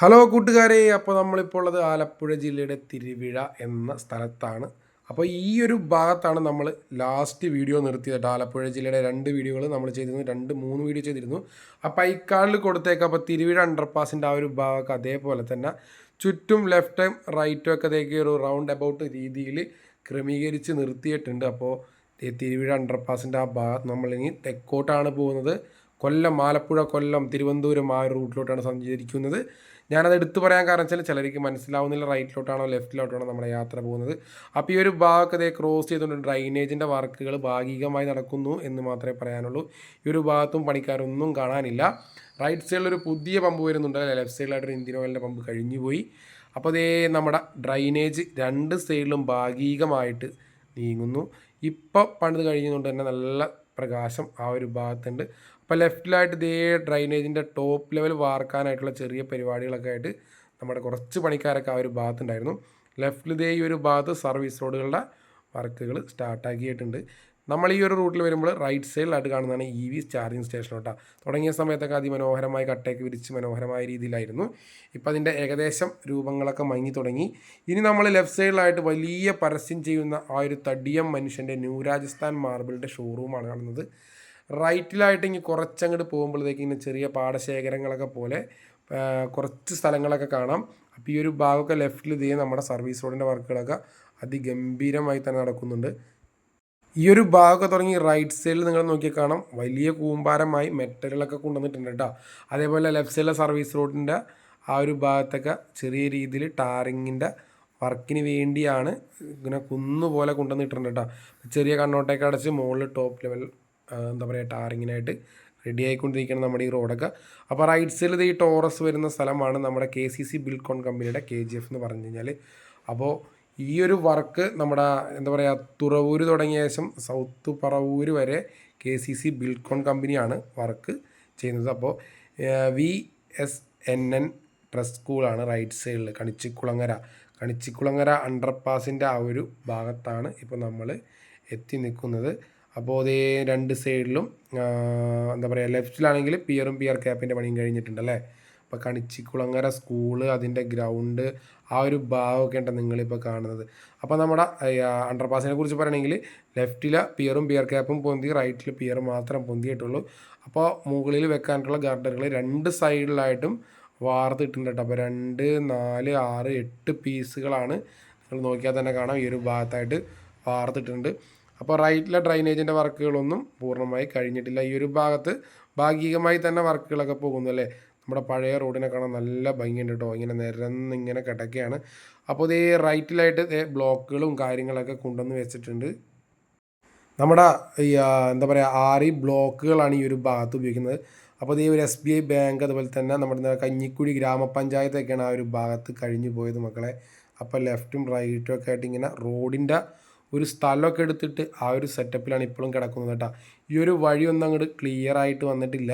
Hello കൂട്ടുകാരെ അപ്പോൾ നമ്മളിപ്പോൾ ഉള്ളത് ആലപ്പുഴ ജില്ലയുടെ തിരുവിഴ എന്ന സ്ഥലത്താണ്. അപ്പോൾ ഈ ഒരു ഭാഗത്താണ് നമ്മൾ ലാസ്റ്റ് വീഡിയോ നിർത്തിയത് ആലപ്പുഴ ജില്ലയുടെ രണ്ട് വീഡിയോകൾ നമ്മൾ ചെയ്തിരുന്നു. രണ്ട് മൂന്ന് വീഡിയോ ചെയ്തിരുന്നു. ആ പൈക്കാളിൽ കൊടുത്തേക്ക്. അപ്പോൾ തിരുവിഴ അണ്ടർപാസിന്റെ ആ ഒരു ഭാഗമൊക്കെ അതേപോലെ തന്നെ. ചുറ്റും ലെഫ്റ്റും റൈറ്റും ഒക്കെ അതേക്ക് ഒരു റൗണ്ട് അബൌട്ട് രീതിയിൽ ക്രമീകരിച്ച് നിർത്തിയിട്ടുണ്ട്. അപ്പോൾ തിരുവിഴ അണ്ടർപാസിന്റെ ആ ഭാഗത്ത് നമ്മളിനി തെക്കോട്ടാണ് പോകുന്നത്. കൊല്ലം ആലപ്പുഴ കൊല്ലം തിരുവനന്തപുരം ആ ഒരു റൂട്ടിലോട്ടാണ് സഞ്ചരിക്കുന്നത്. ഞാനത് എടുത്തു പറയാൻ കാരണം വെച്ചാൽ ചിലർക്ക് മനസ്സിലാവുന്നില്ല റൈറ്റിലോട്ടാണോ ലെഫ്റ്റിലോട്ടാണോ നമ്മുടെ യാത്ര പോകുന്നത്. അപ്പോൾ ഈ ഒരു ഭാഗത്ത് ക്രോസ് ചെയ്തുകൊണ്ട് ഡ്രൈനേജിന്റെ വർക്കുകൾ ഭാഗികമായി നടക്കുന്നു എന്ന് മാത്രമേ പറയാനുള്ളൂ. ഈ ഒരു ഭാഗത്തും പണിക്കാരൊന്നും കാണാനില്ല. റൈറ്റ് സൈഡിൽ ഒരു പുതിയ പമ്പ് വരുന്നുണ്ട്. അല്ലെ? ലെഫ്റ്റ് സൈഡിലായിട്ട് ഒരു ഇന്ത്യൻ ഓയിലിന്റെ പമ്പ് കഴിഞ്ഞു പോയി. അപ്പോൾ അതേ നമ്മുടെ ഡ്രൈനേജ് രണ്ട് സൈഡിലും ഭാഗികമായിട്ട് നീങ്ങുന്നു. ഇപ്പോൾ പണിത് കഴിയുന്നതുകൊണ്ട് തന്നെ നല്ല പ്രകാശം ആ ഒരു ഭാഗത്തുണ്ട്. അപ്പോൾ ലെഫ്റ്റിലായിട്ട് ഇതേ ഡ്രൈനേജിന്റെ ടോപ്പ് ലെവൽ വാർക്കാനായിട്ടുള്ള ചെറിയ പരിപാടികളൊക്കെ ആയിട്ട് നമ്മുടെ കുറച്ച് പണിക്കാരൊക്കെ ആ ഒരു ഭാഗത്തുണ്ടായിരുന്നു. ലെഫ്റ്റിൽ ഇതേ ഈ ഒരു ഭാഗത്ത് സർവീസ് റോഡുകളുടെ വർക്കുകൾ സ്റ്റാർട്ടാക്കിയിട്ടുണ്ട്. നമ്മൾ ഈ ഒരു റൂട്ടിൽ വരുമ്പോൾ റൈറ്റ് സൈഡിലായിട്ട് കാണുന്നതാണ് ഇ വി ചാർജിങ് സ്റ്റേഷൻ കേട്ടോ തുടങ്ങിയ സമയത്തൊക്കെ അതിമനോഹരമായി കട്ടയൊക്കെ വിരിച്ച് മനോഹരമായ രീതിയിലായിരുന്നു. ഇപ്പോൾ അതിന്റെ ഏകദേശം രൂപങ്ങളൊക്കെ മങ്ങി തുടങ്ങി. ഇനി നമ്മൾ ലെഫ്റ്റ് സൈഡിലായിട്ട് വലിയ പരസ്യം ചെയ്യുന്ന ആ ഒരു തടിയം മനുഷ്യന്റെ ന്യൂ രാജസ്ഥാൻ മാർബിളിന്റെ ഷോറൂമാണ് കാണുന്നത്. റൈറ്റിലായിട്ട് ഇനി കുറച്ചങ്ങോട്ട് പോകുമ്പോഴത്തേക്ക് ഇങ്ങനെ ചെറിയ പാടശേഖരങ്ങളൊക്കെ പോലെ കുറച്ച് സ്ഥലങ്ങളൊക്കെ കാണാം. അപ്പോൾ ഈ ഒരു ഭാഗമൊക്കെ ലെഫ്റ്റിൽ ഇതേ നമ്മുടെ സർവീസ് റോഡിന്റെ വർക്കുകളൊക്കെ അതിഗംഭീരമായി തന്നെ നടക്കുന്നുണ്ട്. ഈ ഒരു ഭാഗമൊക്കെ തുടങ്ങി റൈറ്റ് സൈഡിൽ നിങ്ങൾ നോക്കിയാൽ കാണാം. വലിയ കൂമ്പാരമായി മെറ്റലുകളൊക്കെ കൊണ്ടുവന്നിട്ടുണ്ട് കേട്ടോ അതേപോലെ ലെഫ്റ്റ് സൈഡിലെ സർവീസ് റോഡിന്റെ ആ ഒരു ഭാഗത്തൊക്കെ ചെറിയ രീതിയിൽ ടാറിങ്ങിന്റെ വർക്കിന് വേണ്ടിയാണ് ഇങ്ങനെ കുന്നുപോലെ കൊണ്ടുവന്നിട്ടുണ്ട് കേട്ടോ ചെറിയ കണ്ണോട്ടൊക്കെ അടച്ച് മുകളിൽ ടോപ്പ് ലെവൽ എന്താ പറയുക ടാറിങ്ങിനായിട്ട് റെഡി ആയിക്കൊണ്ടിരിക്കുകയാണ് നമ്മുടെ ഈ റോഡൊക്കെ അപ്പോൾ റൈറ്റ് സൈഡിൽ ഈ ടോറസ് വരുന്ന സ്ഥലമാണ് നമ്മുടെ കെ സി സി ബിൽക്കോൺ കമ്പനിയുടെ കെ ജി എഫ് എന്ന് പറഞ്ഞു കഴിഞ്ഞാൽ അപ്പോൾ ഈ ഒരു വർക്ക് നമ്മുടെ എന്താ പറയുക തുറവൂര് തുടങ്ങിയ ശേഷം സൗത്ത് പറവൂര് വരെ കെ സി സി ബിൽക്കോൺ കമ്പനിയാണ് വർക്ക് ചെയ്യുന്നത്. അപ്പോൾ V S N N trust സ്കൂളാണ് റൈറ്റ് സൈഡിൽ കണിച്ചിക്കുളങ്ങര. കണിച്ചിക്കുളങ്ങര അണ്ടർപാസിന്റെ ആ ഒരു ഭാഗത്താണ് ഇപ്പോൾ നമ്മൾ എത്തി നിൽക്കുന്നത്. അപ്പോൾ അതേ രണ്ട് സൈഡിലും എന്താ പറയുക ലെഫ്റ്റിലാണെങ്കിൽ പിയറും പിയർ ക്യാപ്പിന്റെ പണിയും കഴിഞ്ഞിട്ടുണ്ട് അപ്പോൾ കണിച്ചിക്കുളങ്ങര സ്കൂൾ അതിന്റെ ഗ്രൗണ്ട് ആ ഒരു ഭാഗമൊക്കെ ഉണ്ട് നിങ്ങളിപ്പോൾ കാണുന്നത്. അപ്പോൾ നമ്മുടെ അണ്ടർപാസിനെ കുറിച്ച് പറയണമെങ്കിൽ ലെഫ്റ്റിലെ പിയറും പിയർ ക്യാപ്പും പൊന്തി റൈറ്റിൽ പിയർ മാത്രം പൊന്തിയിട്ടുള്ളൂ. അപ്പോൾ മുകളിൽ വെക്കാനുള്ള ഗാർഡറുകൾ രണ്ട് സൈഡിലായിട്ടും വാർത്തിട്ടുണ്ട് കേട്ടോ അപ്പോൾ രണ്ട് നാല് ആറ് എട്ട് പീസുകളാണ് നിങ്ങൾ നോക്കിയാൽ തന്നെ കാണാം ഈ ഒരു ഭാഗത്തായിട്ട് വാർത്തിട്ടുണ്ട്. അപ്പോൾ റൈറ്റിലെ ഡ്രൈനേജിന്റെ വർക്കുകളൊന്നും പൂർണമായി കഴിഞ്ഞിട്ടില്ല. ഈ ഒരു ഭാഗത്ത് ഭാഗികമായി തന്നെ വർക്കുകളൊക്കെ പോകുന്നു അല്ലേ? നമ്മുടെ പഴയ റോഡിനെ കാണാൻ നല്ല ഭംഗിയുണ്ട് കേട്ടോ. ഇങ്ങനെ നിരന്നിങ്ങനെ കിടക്കുകയാണ്. അപ്പോൾ ഇതേ റൈറ്റിലായിട്ട് ബ്ലോക്കുകളും കാര്യങ്ങളൊക്കെ കൊണ്ടുവന്ന് വെച്ചിട്ടുണ്ട്. നമ്മുടെ ഈ എന്താ പറയുക ആറ് ബ്ലോക്കുകളാണ് ഈ ഒരു ഭാഗത്ത് ഉപയോഗിക്കുന്നത്. അപ്പോൾ ഇതേ ഒരു എസ് ബി ഐ ബാങ്ക് അതുപോലെ തന്നെ നമ്മുടെ കഞ്ഞിക്കുഴി ഗ്രാമപഞ്ചായത്തൊക്കെയാണ് ആ ഒരു ഭാഗത്ത് കഴിഞ്ഞു പോയത് മക്കളെ. അപ്പോൾ ലെഫ്റ്റും റൈറ്റും ഒക്കെ ആയിട്ട് ഇങ്ങനെ റോഡിന്റെ ഒരു സ്ഥലമൊക്കെ എടുത്തിട്ട് ആ ഒരു സെറ്റപ്പിലാണ് ഇപ്പോഴും കിടക്കുന്നത് കേട്ടോ. ഈ ഒരു വഴിയൊന്നും അങ്ങോട്ട് ക്ലിയർ ആയിട്ട് വന്നിട്ടില്ല.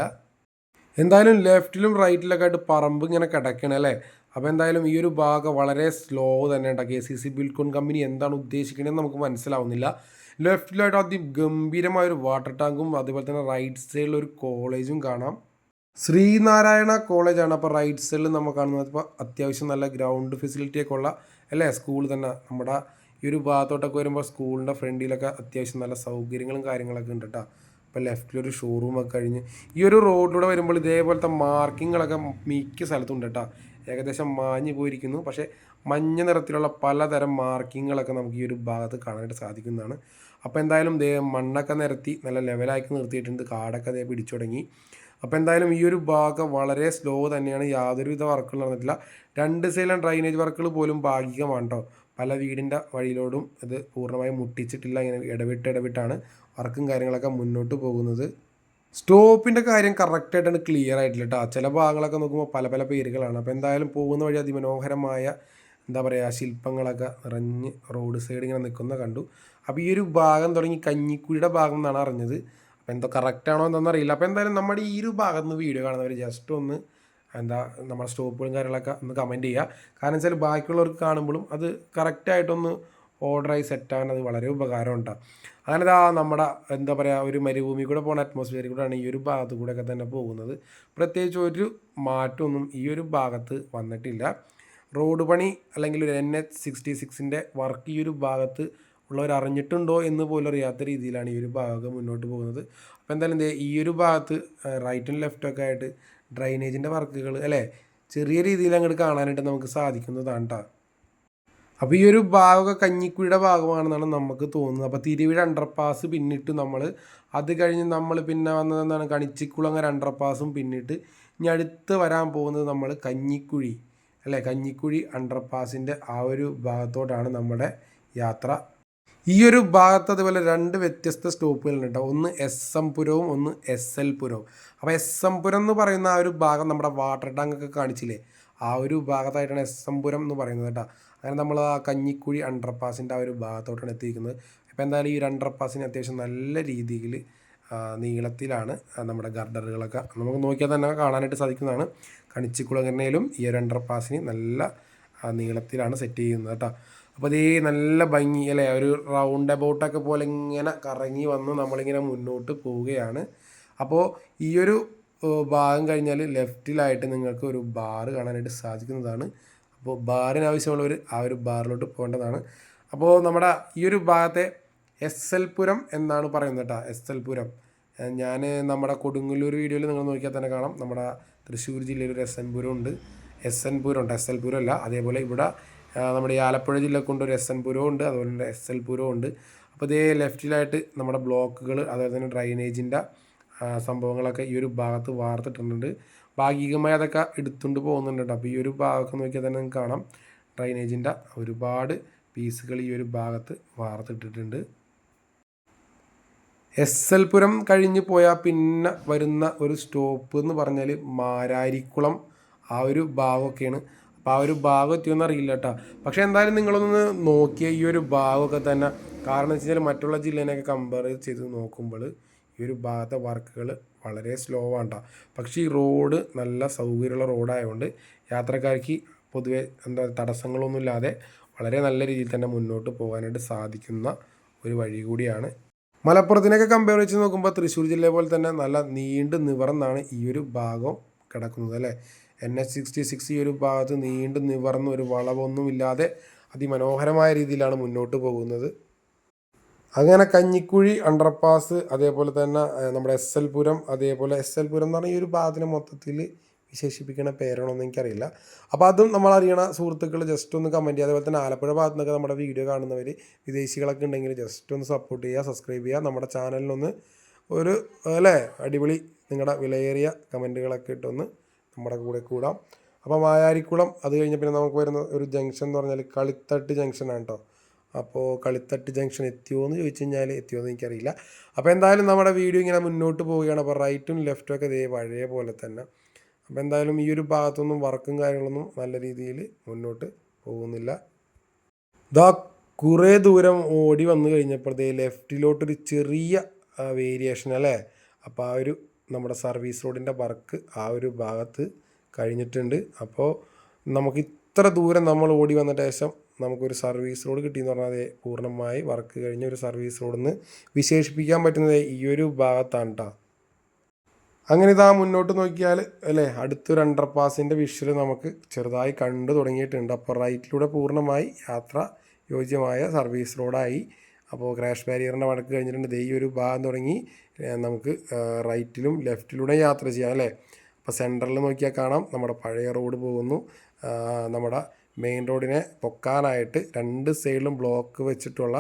എന്തായാലും ലെഫ്റ്റിലും റൈറ്റിലൊക്കെ ആയിട്ട് പറമ്പ് ഇങ്ങനെ കിടക്കണം അല്ലേ? അപ്പോൾ എന്തായാലും ഈ ഒരു ഭാഗം വളരെ സ്ലോ തന്നെ ഉണ്ട് K C C Buildcon company എന്താണ് ഉദ്ദേശിക്കണമെന്ന് നമുക്ക് മനസ്സിലാവുന്നില്ല. ലെഫ്റ്റിലായിട്ട് അതിഗംഭീരമായ ഒരു വാട്ടർ ടാങ്കും അതുപോലെ തന്നെ റൈറ്റ് സൈഡിൽ ഒരു കോളേജും കാണാം. ശ്രീനാരായണ കോളേജാണ് അപ്പോൾ റൈറ്റ് സൈഡിൽ നമ്മൾ കാണുന്നത്. ഇപ്പോൾ അത്യാവശ്യം നല്ല ഗ്രൗണ്ട് ഫെസിലിറ്റിയൊക്കെ ഉള്ള അല്ലേ സ്കൂൾ തന്നെ. നമ്മുടെ ഈ ഒരു ഭാഗത്തോട്ടൊക്കെ വരുമ്പോൾ സ്കൂളിന്റെ ഫ്രണ്ടിലൊക്കെ അത്യാവശ്യം നല്ല സൗകര്യങ്ങളും കാര്യങ്ങളൊക്കെ ഉണ്ട് കേട്ടോ ഇപ്പോൾ ലെഫ്റ്റിലൊരു ഷോറൂമൊക്കെ കഴിഞ്ഞ് ഈ ഒരു റോഡിലൂടെ വരുമ്പോൾ ഇതേപോലത്തെ മാർക്കിങ്ങുകളൊക്കെ മിക്ക സ്ഥലത്തുണ്ട് കേട്ടോ. ഏകദേശം മാഞ്ഞു പോയിരിക്കുന്നു. പക്ഷേ മഞ്ഞ നിറത്തിലുള്ള പലതരം മാർക്കിങ്ങുകളൊക്കെ നമുക്ക് ഈ ഒരു ഭാഗത്ത് കാണാനായിട്ട് സാധിക്കുന്നതാണ്. അപ്പോൾ എന്തായാലും ദേ മണ്ണൊക്കെ നിരത്തി നല്ല ലെവലാക്കി നിർത്തിയിട്ടുണ്ട്. കാടൊക്കെ ദേ പിടിച്ചു തുടങ്ങി. അപ്പോൾ എന്തായാലും ഈ ഒരു ഭാഗം വളരെ സ്ലോ തന്നെയാണ്. യാതൊരുവിധ വർക്കുകൾ നടന്നിട്ടില്ല. രണ്ട് സൈഡിലും ഡ്രൈനേജ് വർക്കുകൾ പോലും ഭാഗികമാണ് കേട്ടോ. പല വീടിന്റെ വഴിയിലോടും ഇത് പൂർണമായും മുട്ടിച്ചിട്ടില്ല. ഇങ്ങനെ ഇടവിട്ട് ഇടവിട്ടാണ് വർക്കും കാര്യങ്ങളൊക്കെ മുന്നോട്ട് പോകുന്നത്. സ്റ്റോപ്പിന്റെ കാര്യം കറക്റ്റായിട്ടാണ് ക്ലിയർ ആയിട്ടില്ല കേട്ടോ ചില ഭാഗങ്ങളൊക്കെ നോക്കുമ്പോൾ പല പല പേരുകളാണ്. അപ്പോൾ എന്തായാലും പോകുന്ന വഴി അതിമനോഹരമായ എന്താ പറയുക ശില്പങ്ങളൊക്കെ നിറഞ്ഞ് റോഡ് സൈഡ് ഇങ്ങനെ നിൽക്കുന്ന കണ്ടു. അപ്പോൾ ഈ ഒരു ഭാഗം തുടങ്ങി കഞ്ഞിക്കുഴിയുടെ ഭാഗം എന്നാണ് അറിഞ്ഞത്. അപ്പോൾ എന്തോ കറക്റ്റാണോ എന്നൊന്നും അറിയില്ല. അപ്പോൾ എന്തായാലും നമ്മുടെ ഈ ഒരു ഭാഗത്ത് നിന്ന് വീഡിയോ കാണുന്നവർ ജസ്റ്റ് ഒന്ന് എന്താ നമ്മുടെ സ്റ്റോപ്പുകളും കാര്യങ്ങളൊക്കെ ഒന്ന് കമന്റ് ചെയ്യുക. കാരണം വെച്ചാൽ ബാക്കിയുള്ളവർക്ക് കാണുമ്പോഴും അത് കറക്റ്റായിട്ടൊന്ന് ഓർഡറായി സെറ്റാകാൻ അത് വളരെ ഉപകാരമുണ്ടാകും അങ്ങനെ ഇതാ നമ്മുടെ എന്താ പറയുക ഒരു മരുഭൂമി കൂടെ പോകുന്ന അറ്റ്മോസ്ഫിയറിൽ കൂടെയാണ് ഈ ഒരു ഭാഗത്ത് കൂടെയൊക്കെ തന്നെ പോകുന്നത്. പ്രത്യേകിച്ച് ഒരു മാറ്റമൊന്നും ഈ ഒരു ഭാഗത്ത് വന്നിട്ടില്ല. റോഡ് പണി അല്ലെങ്കിൽ ഒരു എൻ എച്ച് സിക്സ്റ്റി സിക്സിന്റെ വർക്ക് ഈ ഒരു ഭാഗത്ത് ഉള്ളവർ അറിഞ്ഞിട്ടുണ്ടോ എന്ന് പോലും അറിയാത്ത രീതിയിലാണ് ഈ ഒരു ഭാഗം മുന്നോട്ട് പോകുന്നത്. അപ്പോൾ എന്തായാലും ഈ ഒരു ഭാഗത്ത് റൈറ്റും ലെഫ്റ്റൊക്കെ ആയിട്ട് ഡ്രൈനേജിന്റെ വർക്കുകൾ അല്ലേ? ചെറിയ രീതിയിൽ അങ്ങോട്ട് കാണാനായിട്ട് നമുക്ക് സാധിക്കുന്നതാണ് കേട്ടോ അപ്പോൾ ഈ ഒരു ഭാഗമൊക്കെ കഞ്ഞിക്കുഴിയുടെ ഭാഗമാണെന്നാണ് നമുക്ക് തോന്നുന്നത്. അപ്പോൾ തിരുവിഴ അണ്ടർപാസ് പിന്നിട്ട് നമ്മൾ അത് കഴിഞ്ഞ് നമ്മൾ പിന്നെ വന്നത് എന്താണ് കണിച്ചിക്കുളങ്ങര അണ്ടർപാസും പിന്നിട്ട് ഇനി അടുത്ത് വരാൻ പോകുന്നത് നമ്മൾ കഞ്ഞിക്കുഴി അല്ലേ? കഞ്ഞിക്കുഴി അണ്ടർപാസിന്റെ ആ ഒരു ഭാഗത്തോട്ടാണ് നമ്മുടെ യാത്ര ഈ ഒരു ഭാഗത്ത് അതുപോലെ രണ്ട് വ്യത്യസ്ത സ്റ്റോപ്പുകളുണ്ട്. കേട്ടോ ഒന്ന് എസ് എം പുരവും ഒന്ന് എസ് എൽ പുരവും. അപ്പോൾ എസ് എം പുരം എന്ന് പറയുന്ന ആ ഒരു ഭാഗം നമ്മുടെ വാട്ടർ ടാങ്ക് ഒക്കെ കാണിച്ചില്ലേ? ആ ഒരു ഭാഗത്തായിട്ടാണ് എസ് എം പുരം എന്ന് പറയുന്നത് കേട്ടോ. അങ്ങനെ നമ്മൾ ആ കഞ്ഞിക്കുഴി അണ്ടർപാസിന്റെ ആ ഒരു ഭാഗത്തോട്ടാണ് എത്തിയിരിക്കുന്നത്. അപ്പോൾ എന്തായാലും ഈ ഒരു അണ്ടർപാസിന് അത്യാവശ്യം നല്ല രീതിയിൽ നീളത്തിലാണ് നമ്മുടെ ഗർഡറുകളൊക്കെ. നമുക്ക് നോക്കിയാൽ തന്നെ കാണാനായിട്ട് സാധിക്കുന്നതാണ്. കണിച്ചിക്കുളങ്ങരയിലും ഈ ഒരു അണ്ടർപാസിന് നല്ല നീളത്തിലാണ് സെറ്റ് ചെയ്യുന്നത് കേട്ടോ. അപ്പോൾ അതേ നല്ല ഭംഗി അല്ലേ? ഒരു റൗണ്ട് അബൌട്ടൊക്കെ പോലെ ഇങ്ങനെ കറങ്ങി വന്ന് നമ്മളിങ്ങനെ മുന്നോട്ട് പോവുകയാണ്. അപ്പോൾ ഈ ഒരു ഭാഗം കഴിഞ്ഞാൽ ലെഫ്റ്റിലായിട്ട് നിങ്ങൾക്ക് ഒരു ബാറ് കാണാനായിട്ട് സാധിക്കുന്നതാണ്. അപ്പോൾ ബാറിന് ആവശ്യമുള്ളവർ ആ ഒരു ബാറിലോട്ട് പോകേണ്ടതാണ്. അപ്പോൾ നമ്മുടെ ഈ ഒരു ഭാഗത്തെ എസ് എൽ പുരം എന്നാണ് പറയുന്നത് കേട്ടോ എസ് എൽ പുരം ഞാൻ നമ്മുടെ കൊടുങ്ങല്ലൂർ വീഡിയോയിൽ നിങ്ങൾ നോക്കിയാൽ തന്നെ കാണാം. നമ്മുടെ തൃശ്ശൂർ ജില്ലയിൽ ഒരു എസ് എൻ പുരം ഉണ്ട്. എസ് എൻ പുരം ഉണ്ട്. എസ് എൽ പുരം അല്ല അതേപോലെ ഇവിടെ നമ്മുടെ ഈ ആലപ്പുഴ ജില്ല കൊണ്ട് ഒരു എസ് എൻ പുരവും ഉണ്ട് അതുപോലെ തന്നെ എസ് എൽ പുരവും ഉണ്ട്. അപ്പോൾ ഇതേ ലെഫ്റ്റിലായിട്ട് നമ്മുടെ ബ്ലോക്കുകൾ അതുപോലെ തന്നെ ഡ്രൈനേജിന്റെ സംഭവങ്ങളൊക്കെ ഈ ഒരു ഭാഗത്ത് വാർത്തിട്ടുണ്ട്. ഭാഗികമായി അതൊക്കെ എടുത്തുകൊണ്ട് പോകുന്നുണ്ട് അപ്പോൾ ഈ ഒരു ഭാഗമൊക്കെ നോക്കിയാൽ തന്നെ നിങ്ങൾക്ക് കാണാം. ഡ്രൈനേജിന്റെ ഒരുപാട് പീസുകൾ ഈ ഒരു ഭാഗത്ത് വാർത്തിട്ടിട്ടുണ്ട്. എസ് എൽ പുരം കഴിഞ്ഞ് പോയാൽ പിന്നെ വരുന്ന ഒരു സ്റ്റോപ്പ് എന്ന് പറഞ്ഞാൽ മാരാരിക്കുളം ആ ഒരു ഭാഗമൊക്കെയാണ്. അപ്പോൾ ആ ഒരു ഭാഗം എത്തിയൊന്നും അറിയില്ല കേട്ടോ പക്ഷേ എന്തായാലും നിങ്ങളൊന്ന് നോക്കിയ ഈ ഒരു ഭാഗമൊക്കെ തന്നെ. കാരണം വെച്ച് കഴിഞ്ഞാൽ മറ്റുള്ള ജില്ലേനെയൊക്കെ കമ്പയർ ചെയ്ത് നോക്കുമ്പോൾ ഈ ഒരു ഭാഗത്തെ വർക്കുകൾ വളരെ സ്ലോ ആണ് പക്ഷേ ഈ റോഡ് നല്ല സൗകര്യമുള്ള റോഡായതുകൊണ്ട് യാത്രക്കാർക്ക് പൊതുവെ എന്താ തടസ്സങ്ങളൊന്നുമില്ലാതെ വളരെ നല്ല രീതിയിൽ തന്നെ മുന്നോട്ട് പോകാനായിട്ട് സാധിക്കുന്ന ഒരു വഴി കൂടിയാണ്. മലപ്പുറത്തിനൊക്കെ കമ്പയർ വെച്ച് നോക്കുമ്പോൾ തൃശ്ശൂർ ജില്ലയെ പോലെ തന്നെ നല്ല നീണ്ട് നിവർന്നാണ് ഈ ഒരു ഭാഗം കിടക്കുന്നത് അല്ലേ? എൻ എച്ച് സിക്സ്റ്റി സിക്സ് ഈ ഒരു ഭാഗത്ത് നീണ്ട് നിവർന്ന് ഒരു വളവൊന്നുമില്ലാതെ അതിമനോഹരമായ രീതിയിലാണ് മുന്നോട്ട് പോകുന്നത്. അങ്ങനെ കഞ്ഞിക്കുഴി അണ്ടർപാസ് അതേപോലെ തന്നെ നമ്മുടെ എസ് എൽ പുരം അതേപോലെ എസ് എൽ പുരം എന്ന് പറഞ്ഞാൽ ഈ ഒരു ഭാഗത്തിന് മൊത്തത്തിൽ വിശേഷിപ്പിക്കുന്ന പേരാണോന്ന് എനിക്കറിയില്ല. അപ്പോൾ അതും നമ്മൾ അറിയണ സുഹൃത്തുക്കൾ ജസ്റ്റ് ഒന്ന് കമന്റ് ചെയ്യുക. അതേപോലെ തന്നെ ആലപ്പുഴ ഭാഗത്തു നിന്നൊക്കെ നമ്മുടെ വീഡിയോ കാണുന്നവർ വിദേശികളൊക്കെ ഉണ്ടെങ്കിൽ ജസ്റ്റ് ഒന്ന് സപ്പോർട്ട് ചെയ്യുക സബ്സ്ക്രൈബ് ചെയ്യുക. നമ്മുടെ ചാനലിനൊന്ന് ഒരു അല്ലേ അടിപൊളി നിങ്ങളുടെ വിലയേറിയ കമന്റുകളൊക്കെ ഇട്ടൊന്ന് നമ്മുടെ കൂടെ കൂടാം. അപ്പോൾ മായാരിക്കുളം അത് കഴിഞ്ഞ് പിന്നെ നമുക്ക് വരുന്ന ഒരു ജംഗ്ഷൻ എന്ന് പറഞ്ഞാൽ കളിത്തട്ട് ജംഗ്ഷനാണ് കേട്ടോ അപ്പോൾ കളിത്തട്ട് ജംഗ്ഷൻ എത്തിയോ എന്ന് ചോദിച്ചു കഴിഞ്ഞാൽ എത്തിയോ എന്ന് എനിക്കറിയില്ല. അപ്പോൾ എന്തായാലും നമ്മുടെ വീഡിയോ ഇങ്ങനെ മുന്നോട്ട് പോവുകയാണ്. അപ്പോൾ റൈറ്റും ലെഫ്റ്റും ഒക്കെ ഇതേ പഴയ പോലെ തന്നെ. അപ്പോൾ എന്തായാലും ഈ ഒരു ഭാഗത്തൊന്നും വർക്കും കാര്യങ്ങളൊന്നും നല്ല രീതിയിൽ മുന്നോട്ട് പോകുന്നില്ല. ഇതാ കുറേ ദൂരം ഓടി വന്നു കഴിഞ്ഞപ്പോഴത്തേ ലെഫ്റ്റിലോട്ടൊരു ചെറിയ വേരിയേഷൻ അല്ലേ? അപ്പോൾ ആ ഒരു നമ്മുടെ സർവീസ് റോഡിന്റെ വർക്ക് ആ ഒരു ഭാഗത്ത് കഴിഞ്ഞിട്ടുണ്ട്. അപ്പോൾ നമുക്ക് ഇത്ര ദൂരം നമ്മൾ ഓടി വന്നിട്ട് ശേഷം നമുക്കൊരു സർവീസ് റോഡ് കിട്ടിയെന്ന് പറഞ്ഞാൽ അതേ പൂർണമായി വർക്ക് കഴിഞ്ഞ ഒരു സർവീസ് റോഡെന്ന് വിശേഷിപ്പിക്കാൻ പറ്റുന്നത് ഈ ഒരു ഭാഗത്താണ് കേട്ടോ അങ്ങനെ ഇതാ മുന്നോട്ട് നോക്കിയാൽ അല്ലേ അടുത്തൊരു അണ്ടർ പാസിന്റെ വിഷ്വൽ നമുക്ക് ചെറുതായി കണ്ടു തുടങ്ങിയിട്ടുണ്ട്. അപ്പോൾ റൈറ്റിലൂടെ പൂർണമായി യാത്ര യോജ്യമായ സർവീസ് റോഡായി അപ്പോൾ ക്രാഷ് ബാരിയറിന്റെ വടക്ക് കഴിഞ്ഞിട്ടുണ്ട്. ഈ ഒരു ഭാഗം തുടങ്ങി നമുക്ക് റൈറ്റിലും ലെഫ്റ്റിലൂടെ യാത്ര ചെയ്യാം അല്ലേ? അപ്പോൾ സെന്ററിൽ നോക്കിയാൽ കാണാം നമ്മുടെ പഴയ റോഡ് പോകുന്നു. നമ്മുടെ മെയിൻ റോഡിനെ പൊക്കാനായിട്ട് രണ്ട് സൈഡിലും ബ്ലോക്ക് വെച്ചിട്ടുള്ള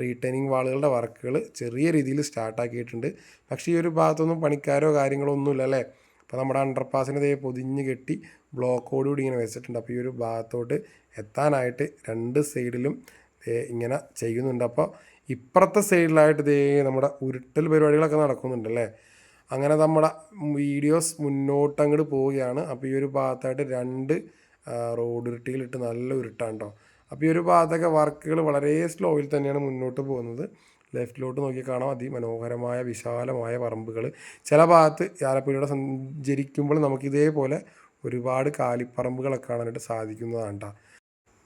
റീറ്റൈനിങ് വാളുകളുടെ വർക്കുകൾ ചെറിയ രീതിയിൽ സ്റ്റാർട്ടാക്കിയിട്ടുണ്ട് പക്ഷേ ഈ ഒരു ഭാഗത്തൊന്നും പണിക്കാരോ കാര്യങ്ങളോ ഒന്നുമില്ല അല്ലേ? അപ്പോൾ നമ്മുടെ അണ്ടർപാസിനെ ദേ പൊതിഞ്ഞ് കെട്ടി ബ്ലോക്കോടുകൂടി ഇങ്ങനെ വെച്ചിട്ടുണ്ട്. അപ്പോൾ ഈ ഒരു ഭാഗത്തോട്ട് എത്താനായിട്ട് രണ്ട് സൈഡിലും ഇങ്ങനെ ചെയ്യുന്നുണ്ട്. അപ്പോൾ ഇപ്പുറത്തെ സൈഡിലായിട്ട് ഇതേ നമ്മുടെ ഉരുട്ടൽ പരിപാടികളൊക്കെ നടക്കുന്നുണ്ട് അല്ലേ അങ്ങനെ നമ്മുടെ വീഡിയോസ് മുന്നോട്ട് അങ്ങോട്ട് പോവുകയാണ്. അപ്പോൾ ഈ ഒരു ഭാഗത്തായിട്ട് രണ്ട് റോഡ് ഉരുട്ടിയിലിട്ട് നല്ല ഉരുട്ടാണ് കേട്ടോ അപ്പോൾ ഈ ഒരു ഭാഗത്തൊക്കെ വർക്കുകൾ വളരെ സ്ലോയിൽ തന്നെയാണ് മുന്നോട്ട് പോകുന്നത്. ലെഫ്റ്റിലോട്ട് നോക്കി കാണാം. അതിമനോഹരമായ വിശാലമായ പറമ്പുകൾ ചില ഭാഗത്ത് ആലപ്പുഴയുടെ സഞ്ചരിക്കുമ്പോൾ നമുക്കിതേപോലെ ഒരുപാട് കാലിപ്പറമ്പുകളൊക്കെ കാണാനായിട്ട് സാധിക്കുന്നതാണ് കേട്ടോ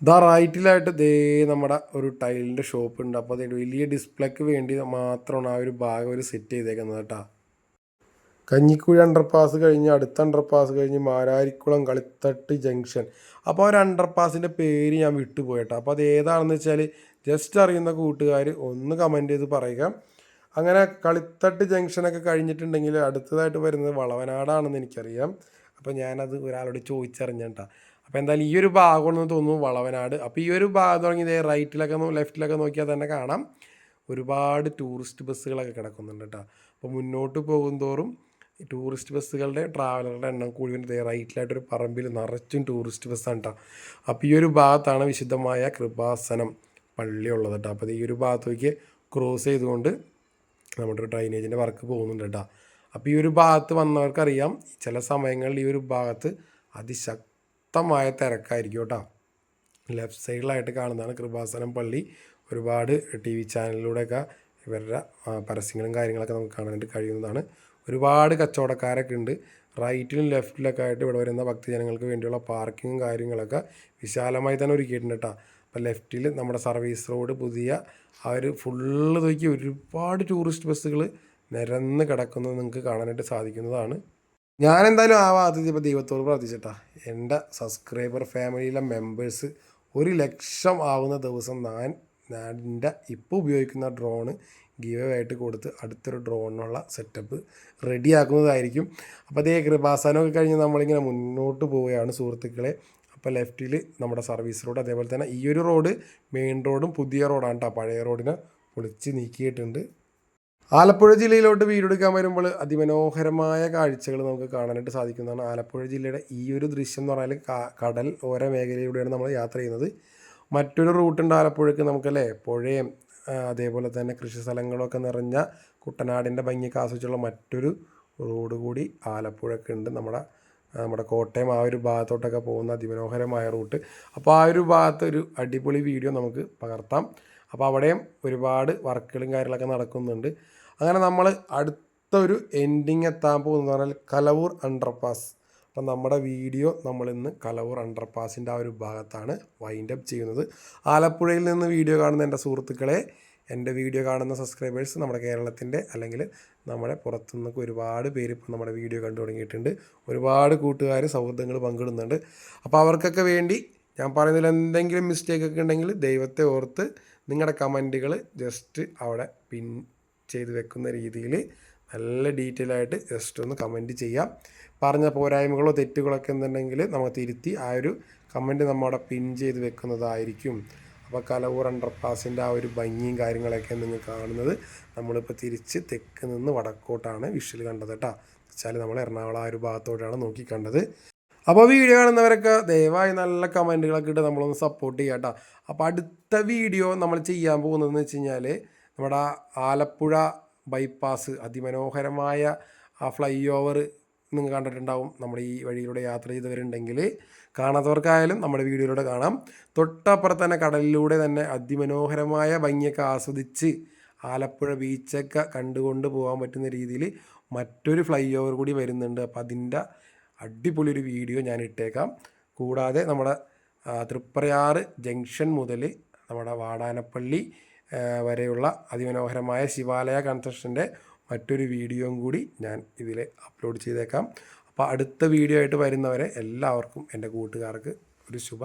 ഇതാ റൈറ്റിലായിട്ട് ദേ നമ്മുടെ ഒരു ടൈലിന്റെ ഷോപ്പ് ഉണ്ട് അപ്പോൾ അതിന്റെ വലിയ ഡിസ്പ്ലേക്ക് വേണ്ടി മാത്രമാണ് ആ ഒരു ഭാഗം ഒരു സെറ്റ് ചെയ്തേക്കുന്നത് കേട്ടോ. കഞ്ഞിക്കുഴി അണ്ടർപാസ് കഴിഞ്ഞ് അടുത്ത അണ്ടർപാസ് കഴിഞ്ഞ് മാരാരിക്കുളം കളിത്തട്ട് ജംഗ്ഷൻ അപ്പോൾ ഒരു അണ്ടർപാസിന്റെ പേര് ഞാൻ വിട്ടുപോയിട്ടോ അപ്പോൾ അത് ഏതാണെന്ന് വെച്ചാൽ ജസ്റ്റ് അറിയുന്ന കൂട്ടുകാർ ഒന്ന് കമന്റ് ചെയ്ത് പറയുക. അങ്ങനെ കളിത്തട്ട് ജംഗ്ഷനൊക്കെ കഴിഞ്ഞിട്ടുണ്ടെങ്കിൽ അടുത്തതായിട്ട് വരുന്നത് വളവനാടാണെന്ന് എനിക്കറിയാം. അപ്പോൾ ഞാനത് ഒരാളോട് ചോദിച്ചറിഞ്ഞേട്ടാ. അപ്പോൾ എന്തായാലും ഈ ഒരു ഭാഗമാണെന്ന് തോന്നുന്നു വളവനാട്. അപ്പോൾ ഈ ഒരു ഭാഗം തുടങ്ങി ഇതേ റൈറ്റിലൊക്കെ ലെഫ്റ്റിലൊക്കെ നോക്കിയാൽ തന്നെ കാണാം. ഒരുപാട് ടൂറിസ്റ്റ് ബസ്സുകളൊക്കെ കിടക്കുന്നുണ്ട് കേട്ടോ. അപ്പോൾ മുന്നോട്ട് പോകുന്തോറും തോറും ടൂറിസ്റ്റ് ബസ്സുകളുടെ ട്രാവലറുടെ എണ്ണം കൂടി വരുന്നത് റൈറ്റിലായിട്ടൊരു പറമ്പിൽ നിറച്ചും ടൂറിസ്റ്റ് ബസ്സാണ് കേട്ടോ. അപ്പോൾ ഈ ഒരു ഭാഗത്താണ് വിശുദ്ധമായ കൃപാസനം പള്ളി ഉള്ളത് കേട്ടോ അപ്പോൾ ഈ ഒരു ഭാഗത്തേക്ക് ക്രോസ് ചെയ്തുകൊണ്ട് നമ്മുടെ ഒരു ഡ്രൈനേജിന്റെ വർക്ക് പോകുന്നുണ്ട് കേട്ടോ. അപ്പോൾ ഈ ഒരു ഭാഗത്ത് വന്നവർക്കറിയാം ചില സമയങ്ങളിൽ ഈ ഒരു ഭാഗത്ത് അതിശക്തമായ തിരക്കായിരിക്കും കേട്ടോ. ലെഫ്റ്റ് സൈഡിലായിട്ട് കാണുന്നതാണ് കൃപാസനം പള്ളി. ഒരുപാട് ടി വി ചാനലിലൂടെയൊക്കെ ഇവരുടെ പരസ്യങ്ങളും കാര്യങ്ങളൊക്കെ നമുക്ക് കാണാനായിട്ട് കഴിയുന്നതാണ്. ഒരുപാട് കച്ചവടക്കാരൊക്കെ ഉണ്ട്. റൈറ്റിലും ലെഫ്റ്റിലൊക്കെ ആയിട്ട് ഇവിടെ വരുന്ന ഭക്തജനങ്ങൾക്ക് വേണ്ടിയുള്ള പാർക്കിങ്ങും കാര്യങ്ങളൊക്കെ വിശാലമായി തന്നെ ഒരുക്കിയിട്ടുണ്ട് കേട്ടോ. അപ്പോൾ ലെഫ്റ്റിൽ നമ്മുടെ സർവീസ് റോഡ് പുതിയ ആ ഒരു ഫുള്ള് നോക്കി ഒരുപാട് ടൂറിസ്റ്റ് ബസ്സുകൾ നിരന്ന് കിടക്കുന്നത് നിങ്ങൾക്ക് കാണാനായിട്ട് സാധിക്കുന്നതാണ്. ഞാൻ എന്തായാലും ആ ഭാഗത്ത് ഇപ്പോൾ ദൈവത്തോട് പ്രാർത്ഥിച്ചിട്ടാ. എന്റെ സബ്സ്ക്രൈബർ ഫാമിലിയിലെ മെമ്പേഴ്സ് ഒരു ലക്ഷം ആവുന്ന ദിവസം ഞാൻ ഞാൻ എന്റെ ഇപ്പോൾ ഉപയോഗിക്കുന്ന ഡ്രോണ് ഗീവ് ആയിട്ട് കൊടുത്ത് അടുത്തൊരു ഡ്രോണിനുള്ള സെറ്റപ്പ് റെഡിയാക്കുന്നതായിരിക്കും അപ്പോൾ അതേ കൃപാസനമൊക്കെ കഴിഞ്ഞ് നമ്മളിങ്ങനെ മുന്നോട്ട് പോവുകയാണ് സുഹൃത്തുക്കളെ. അപ്പോൾ ലെഫ്റ്റിൽ നമ്മുടെ സർവീസ് റോഡ് അതേപോലെ തന്നെ ഈ ഒരു റോഡ് മെയിൻ റോഡും പുതിയ റോഡാണ് കേട്ടോ പഴയ റോഡിനെ പൊളിച്ച് നീക്കിയിട്ടുണ്ട്. ആലപ്പുഴ ജില്ലയിലോട്ട് വീടെടുക്കാൻ വരുമ്പോൾ അതിമനോഹരമായ കാഴ്ചകൾ നമുക്ക് കാണാനായിട്ട് സാധിക്കുന്നതാണ്. ആലപ്പുഴ ജില്ലയുടെ ഈ ഒരു ദൃശ്യം എന്ന് പറഞ്ഞാൽ കടൽ ഓര മേഖലയിലൂടെയാണ് നമ്മൾ യാത്ര ചെയ്യുന്നത്. മറ്റൊരു റൂട്ടുണ്ട് ആലപ്പുഴയ്ക്ക് നമുക്കല്ലേ? പുഴയും അതേപോലെ തന്നെ കൃഷി സ്ഥലങ്ങളൊക്കെ നിറഞ്ഞ കുട്ടനാടിന്റെ ഭംഗി ആസ്വദിച്ചുള്ള മറ്റൊരു റോഡ് കൂടി ആലപ്പുഴയ്ക്ക് ഉണ്ട്. നമ്മുടെ നമ്മുടെ കോട്ടയം ആ ഒരു ഭാഗത്തോട്ടൊക്കെ പോകുന്ന അതിമനോഹരമായ റൂട്ട് അപ്പോൾ ആ ഒരു ഭാഗത്ത് ഒരു അടിപൊളി വീഡിയോ നമുക്ക് പകർത്താം. അപ്പോൾ അവിടെയും ഒരുപാട് വർക്കുകളും കാര്യങ്ങളൊക്കെ നടക്കുന്നുണ്ട്. അങ്ങനെ നമ്മൾ അടുത്ത ഒരു എൻഡിങ് എത്താൻ പോകുന്നത് പറഞ്ഞാൽ കലവൂർ അണ്ടർപാസ് അപ്പം നമ്മുടെ വീഡിയോ നമ്മളിന്ന് കലവൂർ അണ്ടർപാസിന്റെ ആ ഒരു ഭാഗത്താണ് വൈൻഡ് അപ്പ് ചെയ്യുന്നത്. ആലപ്പുഴയിൽ നിന്ന് വീഡിയോ കാണുന്ന എന്റെ സുഹൃത്തുക്കളെ എന്റെ വീഡിയോ കാണുന്ന സബ്സ്ക്രൈബേഴ്സ് നമ്മുടെ കേരളത്തിന്റെ അല്ലെങ്കിൽ നമ്മുടെ പുറത്തു നിന്നൊക്കെ ഒരുപാട് പേര് ഇപ്പോൾ നമ്മുടെ വീഡിയോ കണ്ടു തുടങ്ങിയിട്ടുണ്ട്. ഒരുപാട് കൂട്ടുകാർ സൗഹൃദങ്ങൾ പങ്കിടുന്നുണ്ട്. അപ്പോൾ അവർക്കൊക്കെ വേണ്ടി ഞാൻ പറയുന്നതിൽ എന്തെങ്കിലും മിസ്റ്റേക്ക് ഒക്കെ ഉണ്ടെങ്കിൽ ദൈവത്തെ ഓർത്ത് നിങ്ങളുടെ കമന്റുകൾ ജസ്റ്റ് അവിടെ പിൻ ചെയ്ത് വെക്കുന്ന രീതിയിൽ നല്ല ഡീറ്റെയിൽ ആയിട്ട് ജസ്റ്റ് ഒന്ന് കമന്റ് ചെയ്യാം. പറഞ്ഞ പോരായ്മകളോ തെറ്റുകളൊക്കെ എന്നുണ്ടെങ്കിൽ നമ്മൾ തിരുത്തി ആ ഒരു കമന്റ് നമ്മുടെ പിൻ ചെയ്ത് വെക്കുന്നതായിരിക്കും. അപ്പോൾ കലവൂർ അണ്ടർപാസിന്റെ ആ ഒരു ഭംഗിയും കാര്യങ്ങളൊക്കെ നിങ്ങൾ കാണുന്നത് നമ്മളിപ്പോൾ തിരിച്ച് തെക്ക് നിന്ന് വടക്കോട്ടാണ് വിഷ്വൽ കണ്ടത് കേട്ടോ. വെച്ചാൽ നമ്മൾ എറണാകുളം ആ ഒരു ഭാഗത്തോട്ടാണ് നോക്കി കണ്ടത്. അപ്പോൾ വീഡിയോ കാണുന്നവരൊക്കെ ദയവായി നല്ല കമന്റുകളൊക്കെ ഇട്ട് നമ്മളൊന്ന് സപ്പോർട്ട് ചെയ്യാം കേട്ടോ. അപ്പോൾ അടുത്ത വീഡിയോ നമ്മൾ ചെയ്യാൻ പോകുന്നതെന്ന് വെച്ച് കഴിഞ്ഞാൽ നമ്മുടെ ആലപ്പുഴ ബൈപ്പാസ് അതിമനോഹരമായ ആ ഫ്ലൈ ഓവർ നിങ്ങൾ കണ്ടിട്ടുണ്ടാവും. നമ്മുടെ ഈ വഴിയിലൂടെ യാത്ര ചെയ്തവരുണ്ടെങ്കിൽ കാണാത്തവർക്കായാലും നമ്മുടെ വീഡിയോയിലൂടെ കാണാം. തൊട്ടപ്പുറത്ത് തന്നെ കടലിലൂടെ തന്നെ അതിമനോഹരമായ ഭംഗിയൊക്കെ ആസ്വദിച്ച് ആലപ്പുഴ ബീച്ചൊക്കെ കണ്ടുകൊണ്ട് പോകാൻ പറ്റുന്ന രീതിയിൽ മറ്റൊരു ഫ്ലൈ ഓവർ കൂടി വരുന്നുണ്ട്. അപ്പോൾ അതിന്റെ അടിപൊളി ഒരു വീഡിയോ ഞാൻ ഇട്ടേക്കാം. കൂടാതെ നമ്മുടെ തൃപ്രയാറ് ജംഗ്ഷൻ മുതൽ നമ്മുടെ വാടാനപ്പള്ളി വരെയുള്ള അതിമനോഹരമായ ശിവാലയ കൺസ്ട്രക്ഷന്റെ മറ്റൊരു വീഡിയോയും കൂടി ഞാൻ ഇതിൽ അപ്ലോഡ് ചെയ്തേക്കാം. അപ്പോൾ അടുത്ത വീഡിയോ ആയിട്ട് വരുന്നവരെ എല്ലാവർക്കും എന്റെ കൂട്ടുകാർക്ക് ഒരു ശുഭ